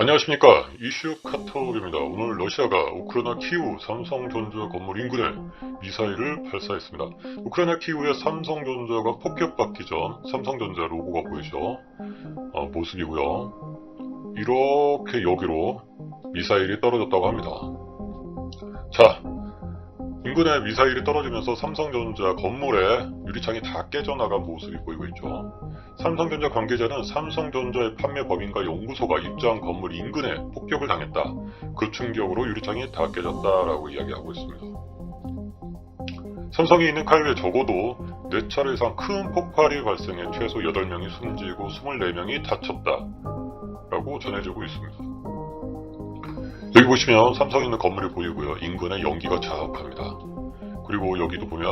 안녕하십니까 이슈 카톡입니다. 오늘 러시아가 우크라이나 키우 삼성전자 건물 인근에 미사일을 발사했습니다. 우크라이나 키우의 삼성전자가 폭격받기 전 삼성전자 로고가 보이죠? 어, 모습이고요. 이렇게 여기로 미사일이 떨어졌다고 합니다. 자, 인근에 미사일이 떨어지면서 삼성전자 건물에 유리창이 다 깨져나간 모습이 보이고 있죠. 삼성전자 관계자는 삼성전자의 판매 법인과 연구소가 입주한 건물 인근에 폭격을 당했다. 그 충격으로 유리창이 다 깨졌다라고 이야기하고 있습니다. 삼성이 있는 카이브에 적어도 4차례 이상 큰 폭발이 발생해 최소 8명이 숨지고 24명이 다쳤다. 라고 전해지고 있습니다. 여기 보시면 삼성이 있는 건물이 보이고요. 인근에 연기가 자욱합니다. 그리고 여기도 보면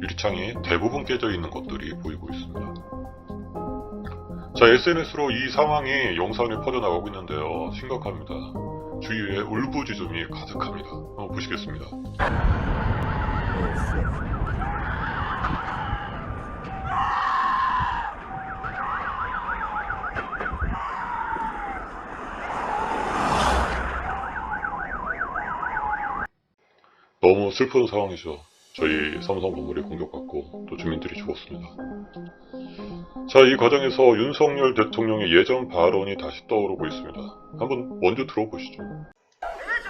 유리창이 대부분 깨져 있는 것들이 보이고 있습니다. 자, SNS로 이 상황이 영상에 퍼져나가고 있는데요. 심각합니다. 주위에 울부짖음이 가득합니다. 한번 보시겠습니다. 너무 슬픈 상황이죠. 저희 삼성 건물이 공격받고 또 주민들이 죽었습니다. 자, 이 과정에서 윤석열 대통령의 예전 발언이 다시 떠오르고 있습니다. 한번 먼저 들어보시죠.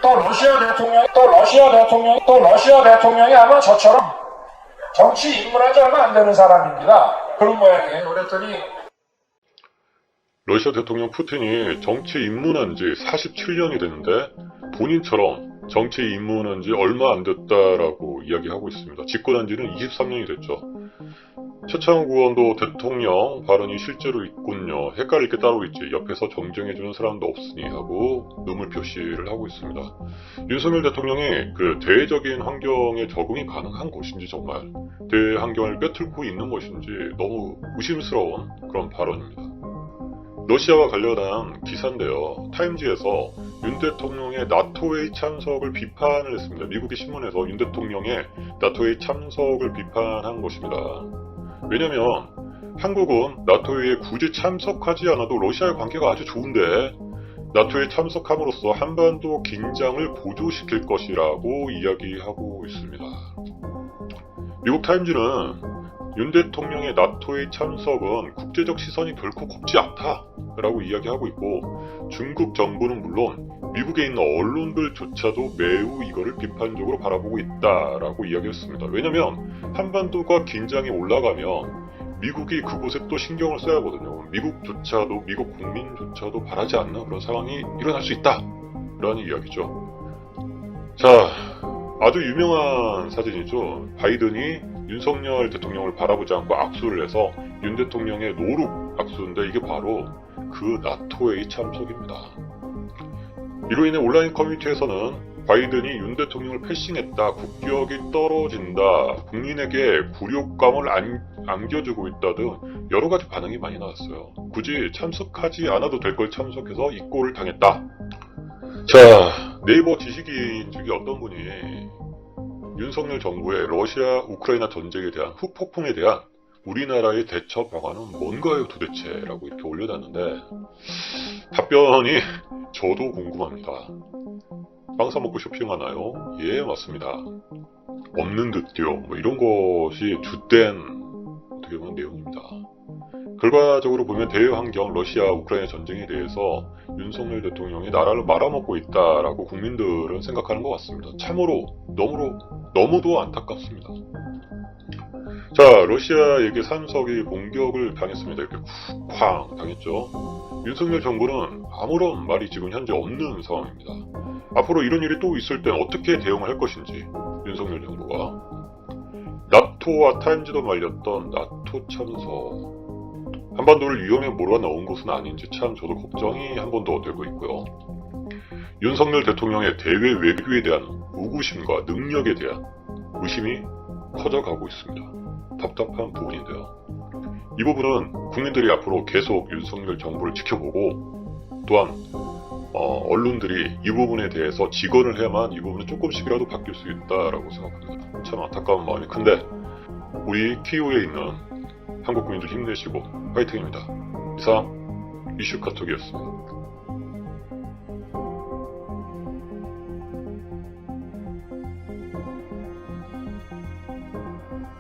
또 러시아 대통령, 또 러시아 대통령, 또 러시아 대통령이 아마 저처럼 정치 입문한 지 얼마 안 되는 사람입니다. 그런 모양이에요. 그랬더니 러시아 대통령 푸틴이 정치 입문한 지 47년이 됐는데 본인처럼 정치 입문한 지 얼마 안 됐다라고 이야기하고 있습니다. 집권한 지는 23년이 됐죠. 최창호 의원도 대통령 발언이 실제로 있군요. 헷갈릴 게 따로 있지. 옆에서 정정해주는 사람도 없으니 하고 눈물 표시를 하고 있습니다. 윤석열 대통령이 그 대외적인 환경에 적응이 가능한 것인지 정말 대외 환경을 꿰뚫고 있는 것인지 너무 의심스러운 그런 발언입니다. 러시아와 관련한 기사인데요. 타임지에서 윤 대통령의 나토웨이 참석을 비판을 했습니다. 미국의 신문에서 윤 대통령의 나토웨이 참석을 비판한 것입니다. 왜냐면 한국은 나토웨이에 굳이 참석하지 않아도 러시아의 관계가 아주 좋은데 나토에 참석함으로써 한반도 긴장을 보조시킬 것이라고 이야기하고 있습니다. 미국 타임즈는 윤 대통령의 나토의 참석은 국제적 시선이 결코 곱지 않다 라고 이야기하고 있고 중국 정부는 물론 미국에 있는 언론들조차도 매우 이거를 비판적으로 바라보고 있다라고 이야기했습니다. 왜냐하면 한반도가 긴장이 올라가면 미국이 그곳에 또 신경을 써야 하거든요. 미국조차도 미국 국민조차도 바라지 않는 그런 상황이 일어날 수 있다 라는 이야기죠. 자, 아주 유명한 사진이죠. 바이든이 윤석열 대통령을 바라보지 않고 악수를 해서 윤 대통령의 노룩 악수인데 이게 바로 그 나토의 참석입니다. 이로 인해 온라인 커뮤니티에서는 바이든이 윤 대통령을 패싱했다, 국격이 떨어진다, 국민에게 굴욕감을 안, 안겨주고 있다 등 여러 가지 반응이 많이 나왔어요. 굳이 참석하지 않아도 될 걸 참석해서 이 꼴을 당했다. 자, 네이버 지식인 중에 어떤 분이 윤석열 정부의 러시아 우크라이나 전쟁에 대한 후폭풍에 대한 우리나라의 대처 방안은 뭔가요 도대체? 라고 이렇게 올려놨는데 답변이 저도 궁금합니다. 빵 사먹고 쇼핑하나요? 예, 맞습니다. 없는 듯요. 뭐 이런 것이 주된 어떻게 보면 내용입니다. 결과적으로 보면 대외 환경, 러시아, 우크라이나 전쟁에 대해서 윤석열 대통령이 나라를 말아먹고 있다라고 국민들은 생각하는 것 같습니다. 참으로 너무로 너무도 안타깝습니다. 자, 러시아에게 삼석이 공격을 당했습니다. 이렇게 쾅 당했죠. 윤석열 정부는 아무런 말이 지금 현재 없는 상황입니다. 앞으로 이런 일이 또 있을 땐 어떻게 대응을 할 것인지 윤석열 정부가 나토와 타임즈도 말렸던 나토 참석 한반도를 위험에 몰아넣은 것은 아닌지 참 저도 걱정이 한 번 더 되고 있고요. 윤석열 대통령의 대외 외교에 대한 우구심과 능력에 대한 의심이 커져가고 있습니다. 답답한 부분인데요. 이 부분은 국민들이 앞으로 계속 윤석열 정부를 지켜보고 또한 어, 언론들이 이 부분에 대해서 직언을 해야만 이 부분은 조금씩이라도 바뀔 수 있다라고 생각합니다. 참 안타까운 마음이 큰데 우리 키우에 있는 한국 국민들 힘내시고 파이팅입니다. 이상 이슈 카톡이었습니다.